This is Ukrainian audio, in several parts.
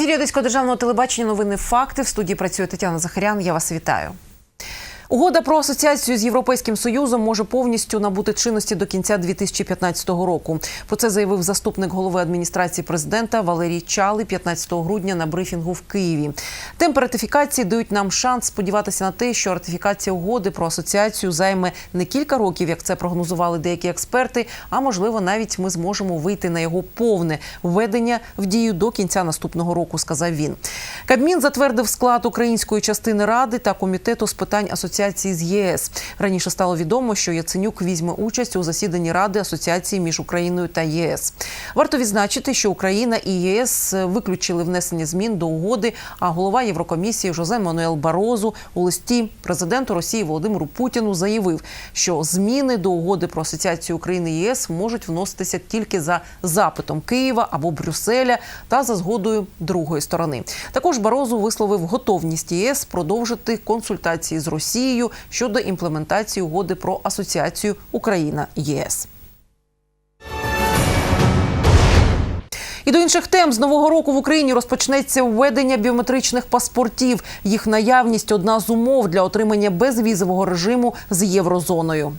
ефірі Одеського державного телебачення новини факти. В студії працює Тетяна Захарян. Я вас вітаю. Угода про асоціацію з європейським союзом може повністю набути чинності до кінця 2015 року. Про це заявив заступник голови адміністрації президента Валерій Чали 15 грудня на брифінгу в Києві. Темпи ратифікації дають нам шанс сподіватися на те, що ратифікація угоди про асоціацію займе не кілька років, як це прогнозували деякі експерти. А можливо, навіть ми зможемо вийти на його повне введення в дію до кінця наступного року. Сказав він. Кабмін затвердив склад української частини ради та комітету з питань асоціації з ЄС. Раніше стало відомо, що Яценюк візьме участь у засіданні ради асоціації між Україною та ЄС. Варто відзначити, що Україна і ЄС виключили внесення змін до угоди. А голова Єврокомісії Жозе Мануел Барозу у листі президенту Росії Володимиру Путіну заявив, що зміни до угоди про асоціацію України і ЄС можуть вноситися тільки за запитом Києва або Брюсселя та за згодою другої сторони. Також Барозу висловив готовність ЄС продовжити консультації з Росією щодо імплементації угоди про асоціацію Україна ЄС. І до інших тем з нового року в Україні розпочнеться введення біометричних паспортів. Їх наявність одна з умов для отримання безвізового режиму з єврозоною.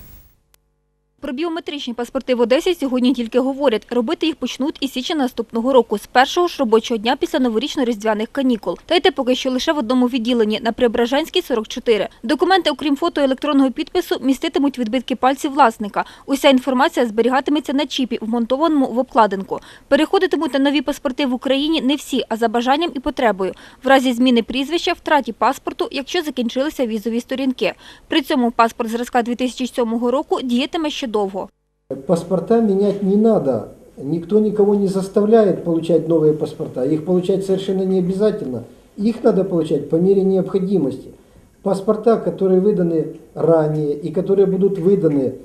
Про біометричні паспорти в Одесі сьогодні тільки говорять. Робити їх почнуть із січня наступного року, з першого ж робочого дня після новорічно-різдвяних канікул. Та й те поки що лише в одному відділенні на Преображенській 44. Документи, окрім фото і електронного підпису, міститимуть відбитки пальців власника. Уся інформація зберігатиметься на чіпі, вмонтованому в обкладинку. Переходитимуть на нові паспорти в Україні не всі, а за бажанням і потребою. В разі зміни прізвища, втраті паспорту, якщо закінчилися візові сторінки. При цьому паспорт зразка 2007 року діятиме ще довго. Паспорта менять не надо. Никто никого не заставляет получать новые паспорта. Их получать совершенно не обязательно. Их надо получать по мере необходимости. Паспорта, которые выданы ранее и которые будут выданы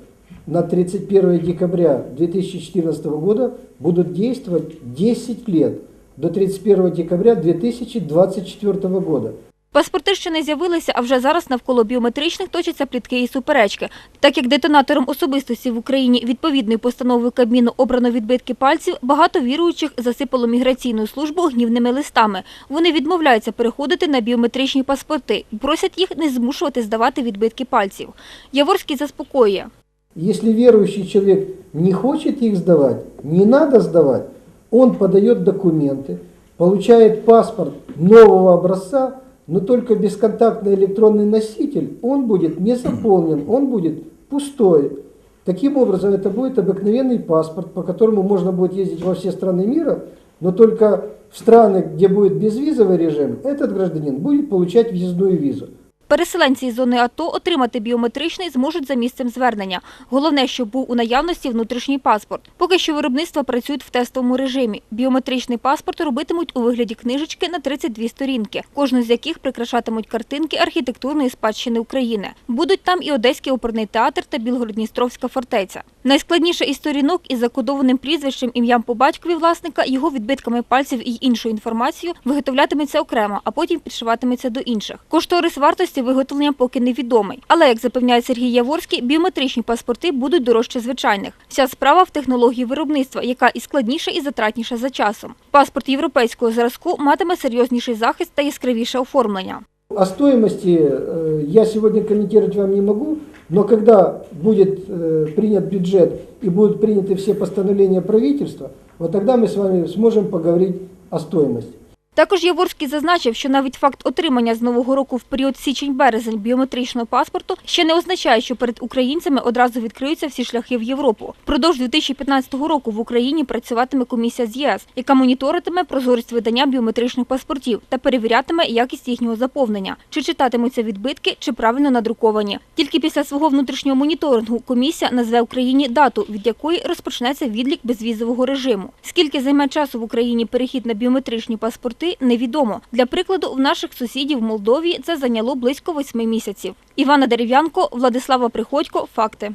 на 31 декабря 2014 года, будут действовать 10 лет до 31 декабря 2024 года. Паспорти ще не з'явилися, а вже зараз навколо біометричних точаться плітки і суперечки. Так як детонатором особистості в Україні відповідною постановою Кабміну обрано відбитки пальців, багато віруючих засипало міграційну службу гнівними листами. Вони відмовляються переходити на біометричні паспорти і просять їх не змушувати здавати відбитки пальців. Яворський заспокоює. Если верующий человек не хочет их сдавать, не надо сдавать, он подает документы, получает паспорт нового образца, но только бесконтактный электронный носитель, он будет не заполнен, он будет пустой. Таким образом, это будет обыкновенный паспорт, по которому можно будет ездить во все страны мира, но только в страны, где будет безвизовый режим, этот гражданин будет получать въездную визу. Переселенці із зони АТО отримати біометричний зможуть за місцем звернення. Головне, щоб був у наявності внутрішній паспорт. Поки що виробництва працюють в тестовому режимі. Біометричний паспорт робитимуть у вигляді книжечки на 32 сторінки, кожну з яких прикрашатимуть картинки архітектурної спадщини України. Будуть там і Одеський оперний театр та Білгородністровська фортеця. Найскладніше із сторінок із закодованим прізвищем, ім'ям по батькові власника, його відбитками пальців і іншою інформацією виготовлятиметься окремо, а потім підшиватиметься до інших. Кошторис вартості виготовлення поки невідомий. Але, як запевняє Сергій Яворський, біометричні паспорти будуть дорожче звичайних. Вся справа в технології виробництва, яка і складніша, і затратніша за часом. Паспорт європейського зразку матиме серйозніший захист та яскравіше оформлення. О стоимости э, я сегодня комментировать вам не могу, но когда будет э, принят бюджет и будут приняты все постановления правительства, вот тогда мы с вами сможем поговорить о стоимости. Також Яворський зазначив, що навіть факт отримання з нового року в період січень-березень біометричного паспорту ще не означає, що перед українцями одразу відкриються всі шляхи в Європу. Впродовж 2015 року в Україні працюватиме комісія з ЄС, яка моніторитиме прозорість видання біометричних паспортів та перевірятиме якість їхнього заповнення, чи читатимуться відбитки, чи правильно надруковані. Тільки після свого внутрішнього моніторингу комісія назве Україні дату, від якої розпочнеться відлік безвізового режиму. Скільки займе часу в Україні перехід на біометричні паспорти, невідомо. Для прикладу, в наших сусідів в Молдові це зайняло близько восьми місяців. Івана Дерев'янко, Владислава Приходько. Факти.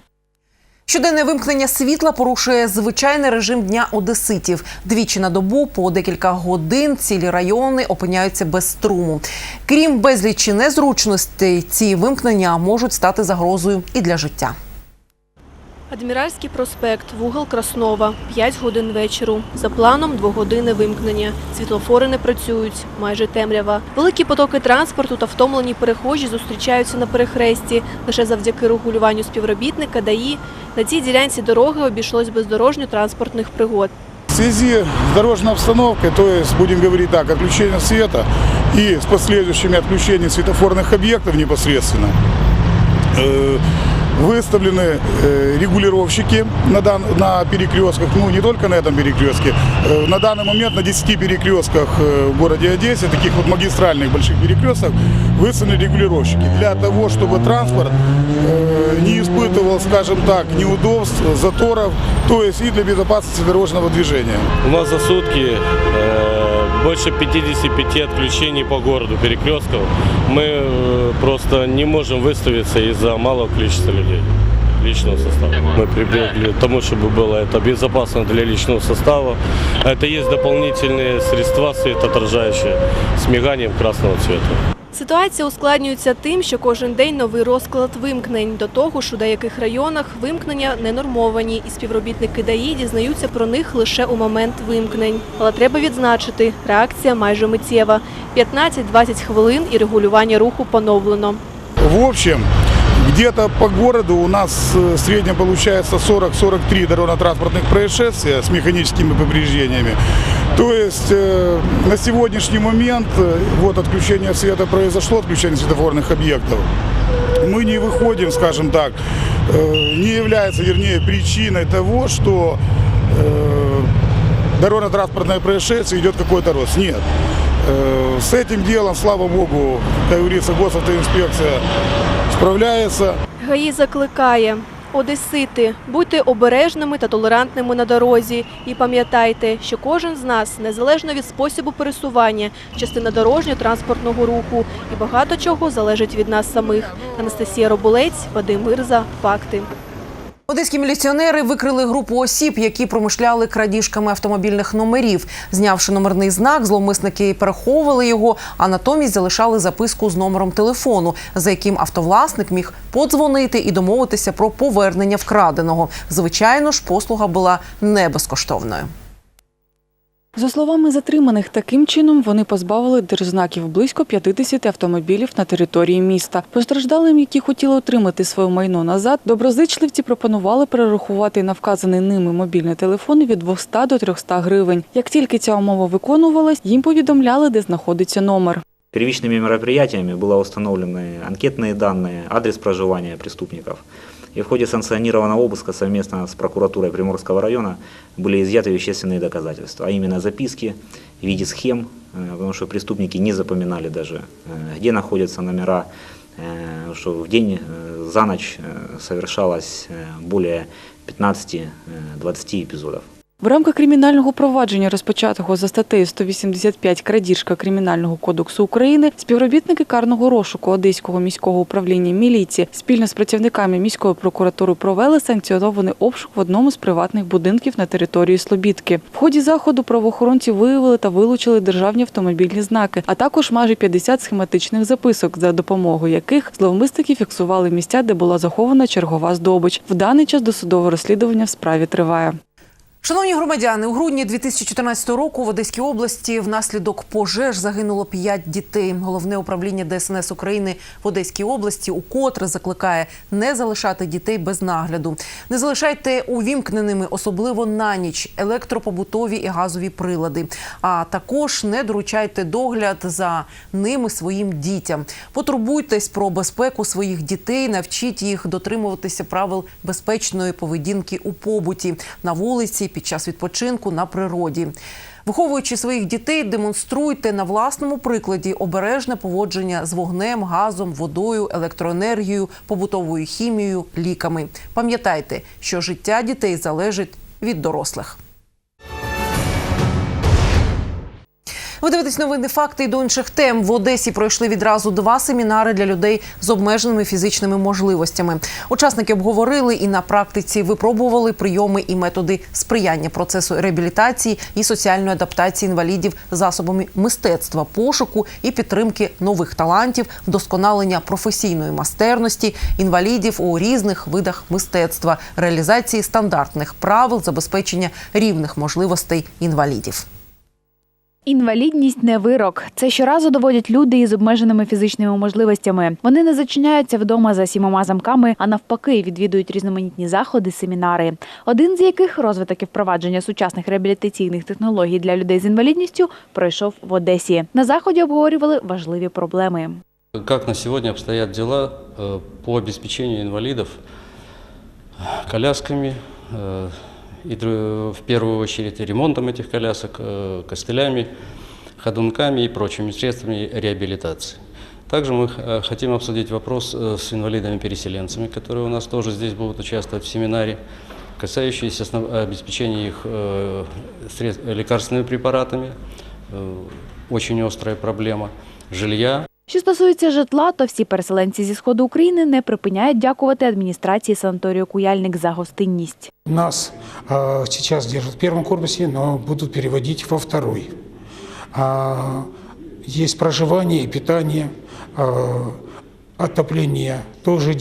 Щоденне вимкнення світла порушує звичайний режим дня одеситів. Двічі на добу по декілька годин цілі райони опиняються без струму. Крім безлічі незручностей, ці вимкнення можуть стати загрозою і для життя. Адміральський проспект, вугол Краснова, 5 годин вечору. За планом двогодинне вимкнення. Світлофори не працюють, майже темрява. Великі потоки транспорту та втомлені перехожі зустрічаються на перехресті. Лише завдяки регулюванню співробітника ДАІ на цій ділянці дороги обійшлось без дорожньо-транспортних пригод. В связи с дорожной обстановкой, то есть, будем говорить так, отключение света и с последующими отключением светофорных объектов непосредственно, э, выставлены э, регулировщики на, дан- на перекрестках, ну не только на этом перекрестке, Э, на данный момент на 10 перекрестках э, в городе Одессе, таких вот магистральных больших перекрестках, выставлены регулировщики для того, чтобы транспорт э, не испытывал, скажем так, неудобств, заторов, то есть и для безопасности дорожного движения. У нас за сутки э, больше 55 отключений по городу перекрестков. Мы э, просто не можем выставиться из-за малого количества людей личного состава. Мы прибегли к тому, чтобы было это безопасно для личного состава. Это есть дополнительные средства светоотражающие с миганием красного цвета. Ситуація ускладнюється тим, що кожен день новий розклад вимкнень. До того ж, у деяких районах вимкнення не нормовані, і співробітники ДАІ дізнаються про них лише у момент вимкнень. Але треба відзначити, реакція майже миттєва. 15-20 хвилин і регулювання руху поновлено. В общем, где-то по городу у нас э, в среднем получается 40-43 дорожно-транспортных происшествия с механическими повреждениями. То есть э, на сегодняшний момент э, вот отключение света произошло, отключение светофорных объектов. Мы не выходим, скажем так, э, не является, вернее, причиной того, что э, дорожно-транспортное происшествие идет какой-то рост. Нет. Э, С этим делом, слава богу, как говорится, госавтоинспекция справляется. ГАІ закликає Одесити, будьте обережними та толерантними на дорозі. І пам'ятайте, що кожен з нас, незалежно від способу пересування, частина дорожньо-транспортного руху і багато чого залежить від нас самих. Анастасія Роболець, Вадим Мирза, Факти. Одеські міліціонери викрили групу осіб, які промишляли крадіжками автомобільних номерів. Знявши номерний знак, зловмисники переховували його, а натомість залишали записку з номером телефону, за яким автовласник міг подзвонити і домовитися про повернення вкраденого. Звичайно ж, послуга була не безкоштовною. За словами затриманих, таким чином вони позбавили держзнаків близько 50 автомобілів на території міста. Постраждалим, які хотіли отримати своє майно назад, доброзичливці пропонували перерахувати на вказаний ними мобільний телефон від 200 до 300 гривень. Як тільки ця умова виконувалась, їм повідомляли, де знаходиться номер. Первичными мероприятиями было установлены анкетные данные, адрес проживания преступников. И в ходе санкционированного обыска совместно с прокуратурой Приморского района были изъяты вещественные доказательства, а именно записки в виде схем, э, потому что преступники не запоминали даже, э, где находятся номера, э, что в день, за ночь совершалось более 15-20 эпизодов. В рамках кримінального провадження, розпочатого за статтею 185 крадіжка Кримінального кодексу України, співробітники карного розшуку Одеського міського управління міліції спільно з працівниками міської прокуратури провели санкціонований обшук в одному з приватних будинків на території Слобідки. В ході заходу правоохоронці виявили та вилучили державні автомобільні знаки, а також майже 50 схематичних записок, за допомогою яких зловмисники фіксували місця, де була захована чергова здобич. В даний час досудове розслідування в справі триває. Шановні громадяни, у грудні 2014 року в Одеській області внаслідок пожеж загинуло 5 дітей. Головне управління ДСНС України в Одеській області укотре закликає не залишати дітей без нагляду. Не залишайте увімкненими, особливо на ніч, електропобутові і газові прилади. А також не доручайте догляд за ними своїм дітям. Потурбуйтесь про безпеку своїх дітей, навчіть їх дотримуватися правил безпечної поведінки у побуті на вулиці під час відпочинку на природі. Виховуючи своїх дітей, демонструйте на власному прикладі обережне поводження з вогнем, газом, водою, електроенергією, побутовою хімією, ліками. Пам'ятайте, що життя дітей залежить від дорослих. Ви дивитесь новини факти і до інших тем. В Одесі пройшли відразу два семінари для людей з обмеженими фізичними можливостями. Учасники обговорили і на практиці випробували прийоми і методи сприяння процесу реабілітації і соціальної адаптації інвалідів засобами мистецтва, пошуку і підтримки нових талантів, вдосконалення професійної майстерності інвалідів у різних видах мистецтва, реалізації стандартних правил забезпечення рівних можливостей інвалідів. Інвалідність не вирок. Це щоразу доводять люди із обмеженими фізичними можливостями. Вони не зачиняються вдома за сімома замками, а навпаки, відвідують різноманітні заходи, семінари. Один з яких розвиток і впровадження сучасних реабілітаційних технологій для людей з інвалідністю пройшов в Одесі. На заході обговорювали важливі проблеми. Как на сегодня обстоят дела э, по обеспечению инвалидов колясками, э, и в первую очередь ремонтом этих колясок, э, костылями, ходунками и прочими средствами реабилитации. Также мы э, хотим обсудить вопрос э, с инвалидами-переселенцами, которые у нас тоже здесь будут участвовать в семинаре, касающийся основ- обеспечения их средств- лекарственными препаратами, очень острая проблема, жилья, Що стосується житла, то всі переселенці зі сходу України не припиняють дякувати адміністрації санаторію Куяльник за гостинність. Нас э, сейчас держат в первом корпусе, но будут переводить во второй. А, есть проживание и питание, э, отопление тоже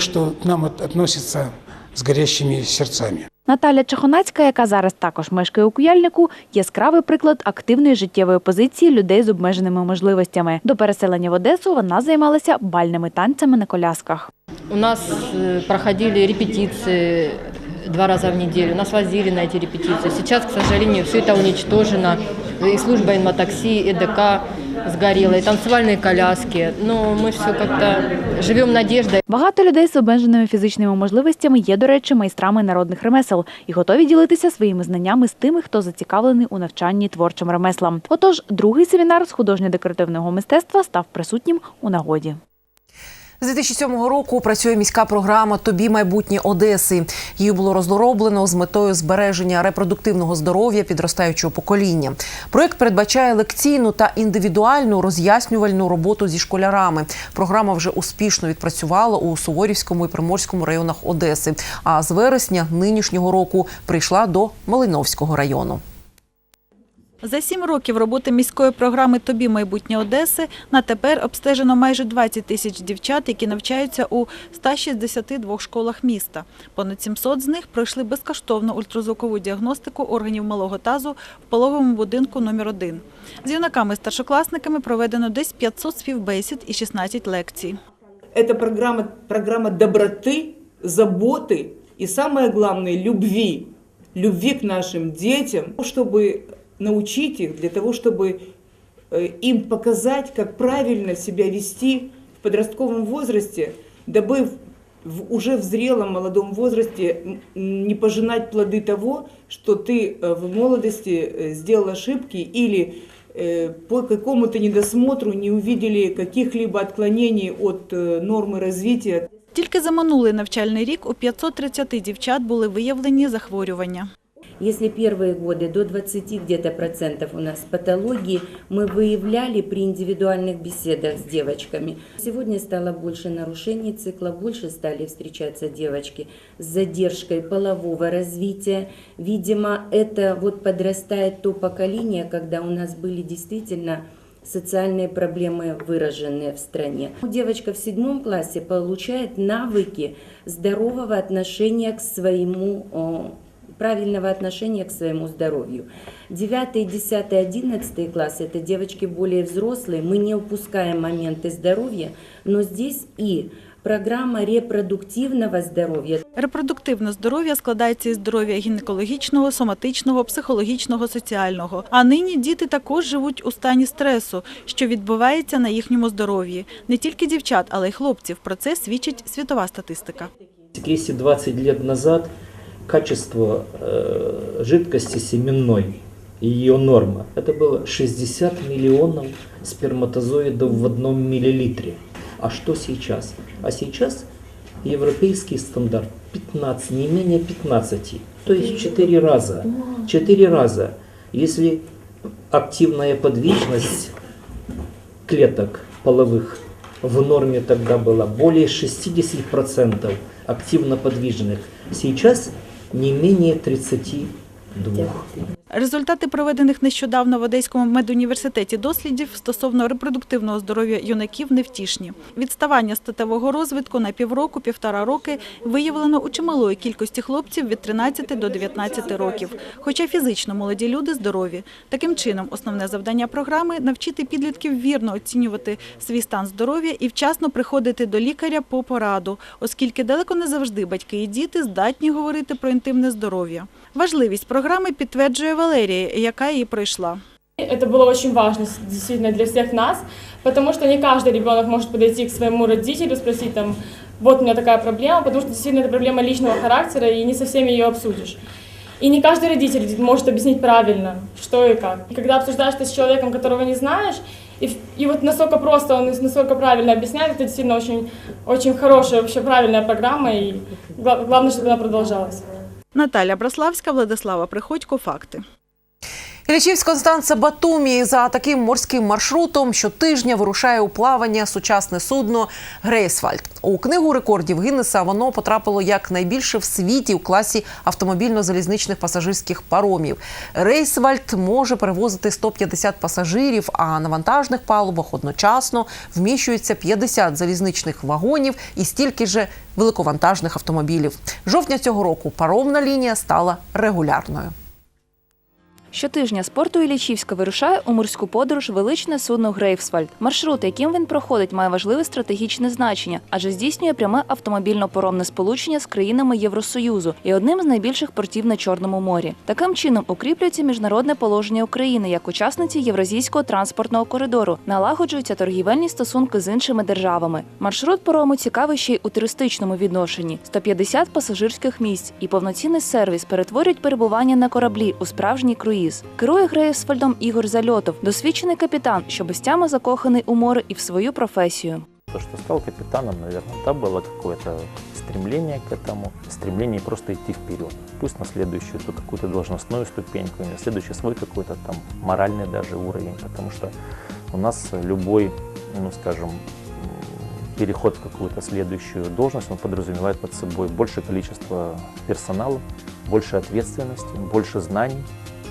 что к нам от- относятся с горящими сердцами. Наталя Чехонацька, яка зараз також мешкає у Куяльнику, яскравий приклад активної життєвої позиції людей з обмеженими можливостями. До переселення в Одесу вона займалася бальними танцями на колясках. У нас э, проходили репетиции два раза в неделю. Нас возили на эти репетиции. Сейчас, к сожалению, все это уничтожено. И служба инватакси, и ДК сгорела, и танцевальные коляски. Но ми все как-то живемо надеждой. Багато людей з обмеженими фізичними можливостями є, до речі, майстрами народних ремесел і готові ділитися своїми знаннями з тими, хто зацікавлений у навчанні творчим ремеслам. Отож, другий семінар з художньо-декоративного мистецтва став присутнім у нагоді. З 2007 року працює міська програма Тобі майбутнє Одеси. Її було розроблено з метою збереження репродуктивного здоров'я підростаючого покоління. Проект передбачає лекційну та індивідуальну роз'яснювальну роботу зі школярами. Програма вже успішно відпрацювала у Суворівському і Приморському районах Одеси. А з вересня нинішнього року прийшла до Малиновського району. За сім років роботи міської програми Тобі майбутнє Одеси на тепер обстежено майже 20 тисяч дівчат, які навчаються у 162 школах міста. Понад 700 з них пройшли безкоштовну ультразвукову діагностику органів малого тазу в пологовому будинку номер 1 З юнаками-старшокласниками проведено десь 500 співбесід і 16 лекцій. Это программа, программа доброты, заботы и самое главное любви. Любви к нашим детям, чтобы научить их, для того, чтобы э, им показать, как правильно себя вести в подростковом возрасте, дабы в, уже в зрелом молодом возрасте м, не пожинать плоды того, что ты э, в молодости э, сделал ошибки или э, по какому-то недосмотру не увидели каких-либо отклонений от э, нормы развития. Тільки за минулий навчальний рік у 530 дівчат були виявлені захворювання. Если первые годы до 20 где-то процентов у нас патологии мы выявляли при индивидуальных беседах с девочками. Сегодня стало больше нарушений цикла, больше стали встречаться девочки с задержкой полового развития. Видимо, это вот подрастает то поколение, когда у нас были действительно социальные проблемы выраженные в стране. Девочка в седьмом классе получает навыки здорового отношения к своему правильного отношения к своему здоровью. 9, 10, 11 классы – это девочки более взрослые, мы не упускаем моменты здоровья, но здесь и программа репродуктивного здоровья. Репродуктивне здоров'я складається із здоров'я гінекологічного, соматичного, психологічного, соціального. А нині діти також живуть у стані стресу, що відбувається на їхньому здоров'ї. Не тільки дівчат, але й хлопців. Про це свідчить світова статистика. Если 20 лет назад качество э, жидкости семенной и ее норма, это было 60 миллионов сперматозоидов в одном миллилитре. А что сейчас? А сейчас европейский стандарт 15, не менее 15. То есть в 4 раза. 4 раза. Если активная подвижность клеток половых в норме тогда была более 60% активно подвижных. Сейчас не менее 32. Результати проведених нещодавно в Одеському медуніверситеті дослідів стосовно репродуктивного здоров'я юнаків невтішні. Відставання статевого розвитку на півроку, півтора роки виявлено у чималої кількості хлопців від 13 до 19 років. Хоча фізично молоді люди здорові. Таким чином, основне завдання програми – навчити підлітків вірно оцінювати свій стан здоров'я і вчасно приходити до лікаря по пораду, оскільки далеко не завжди батьки і діти здатні говорити про інтимне здоров'я. Важливість програми підтверджує Валерія, яка її пройшла. Это было очень важно действительно для всех нас, потому что не каждый ребенок может подойти к своему родителю, спросить там, вот у меня такая проблема, потому что действительно это проблема личного характера, и не со всеми ее обсудишь. И не каждый родитель может объяснить правильно, что и как. И когда обсуждаешь ты с человеком, которого не знаешь, и, и вот насколько просто он, и насколько правильно объясняет, это действительно очень, очень хорошая, вообще правильная программа, и гла- главное, чтобы она продолжалась. Наталя Браславська, Владислава Приходько. Факти. Ілічівськ Констанца Батумі за таким морським маршрутом щотижня вирушає у плавання сучасне судно Грейсвальд. У книгу рекордів Гіннеса воно потрапило як найбільше в світі у класі автомобільно-залізничних пасажирських паромів. Рейсвальд може перевозити 150 пасажирів, а на вантажних палубах одночасно вміщується 50 залізничних вагонів і стільки же великовантажних автомобілів. Жовтня цього року паромна лінія стала регулярною. Щотижня з порту Іллічівська вирушає у морську подорож величне судно Грейфсвальд. Маршрут, яким він проходить, має важливе стратегічне значення, адже здійснює пряме автомобільно-поромне сполучення з країнами Євросоюзу і одним з найбільших портів на Чорному морі. Таким чином укріплюється міжнародне положення України як учасниці Євразійського транспортного коридору, налагоджуються торгівельні стосунки з іншими державами. Маршрут порому цікавий ще й у туристичному відношенні: 150 пасажирських місць і повноцінний сервіс перетворюють перебування на кораблі у справжній круїз. Керує Грейсфальдом Ігор Зальотов, досвідчений капітан, що без тями закоханий у море і в свою професію. То, что стал капитаном, наверное, да, было какое-то стремление к этому, стремление просто идти вперед. Пусть на следующую ту какую-то должностную ступеньку, на следующий свой какой-то там моральный даже уровень, потому что у нас любой, ну скажем, м, переход в какую-то следующую должность, он подразумевает под собой большее количество персонала, больше ответственности, больше знаний,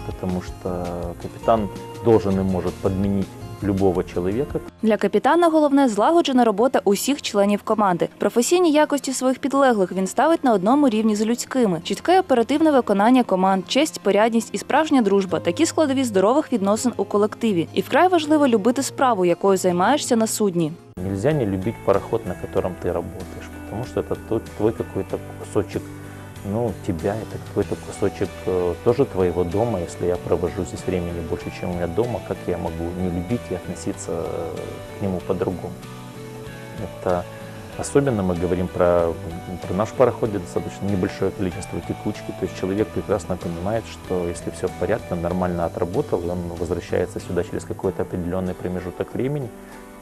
потому что капитан должен и может подменить любого человека, Для капітана головне злагоджена робота усіх членів команди. Професійні якості своїх підлеглих він ставить на одному рівні з людськими. Чітке оперативне виконання команд, честь, порядність і справжня дружба такі складові здорових відносин у колективі. І вкрай важливо любити справу, якою займаєшся на судні. Нельзя не любить пароход, на ты работаешь, потому что это тот- твой какой-то кусочек, ну, тебя, это какой-то кусочек э, тоже твоего дома. Если я провожу здесь времени больше, чем у меня дома, как я могу не любить и относиться э, к нему по-другому? Это особенно мы говорим про, про наш пароход, достаточно небольшое количество текучки, то есть человек прекрасно понимает, что если все в порядке, он нормально отработал, он возвращается сюда через какой-то определенный промежуток времени,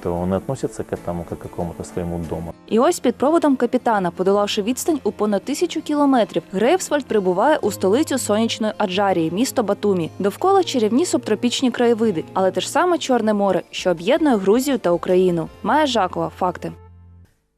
то он относится к этому как к какому-то своему дому. І ось під проводом капітана, подолавши відстань у понад тисячу кілометрів, Грейвсвальд прибуває у столицю сонячної Аджарії, місто Батумі. Довкола чарівні субтропічні краєвиди, але те ж саме Чорне море, що об'єднує Грузію та Україну. Має Жакова. Факти.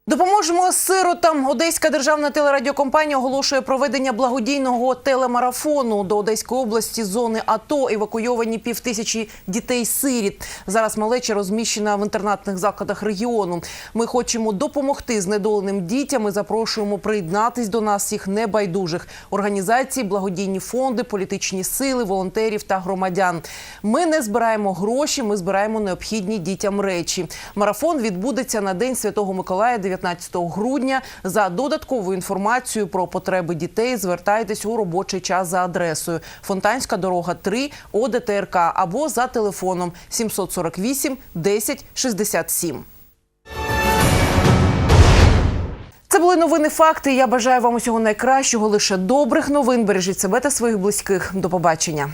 Допоможемо сиротам. Одеська державна телерадіокомпанія оголошує проведення благодійного телемарафону до Одеської області зони АТО. Евакуйовані півтисячі дітей-сиріт. Зараз малеча розміщена в інтернатних закладах регіону. Ми хочемо допомогти знедоленим дітям. Ми запрошуємо приєднатись до нас всіх небайдужих організацій, благодійні фонди, політичні сили, волонтерів та громадян. Ми не збираємо гроші, ми збираємо необхідні дітям речі. Марафон відбудеться на день Святого Миколая, 19 грудня. За додаткову інформацію про потреби дітей звертайтесь у робочий час за адресою Фонтанська дорога 3 ОДТРК або за телефоном 748 10 67. Це були новини. Факти. Я бажаю вам усього найкращого. Лише добрих новин. Бережіть себе та своїх близьких. До побачення.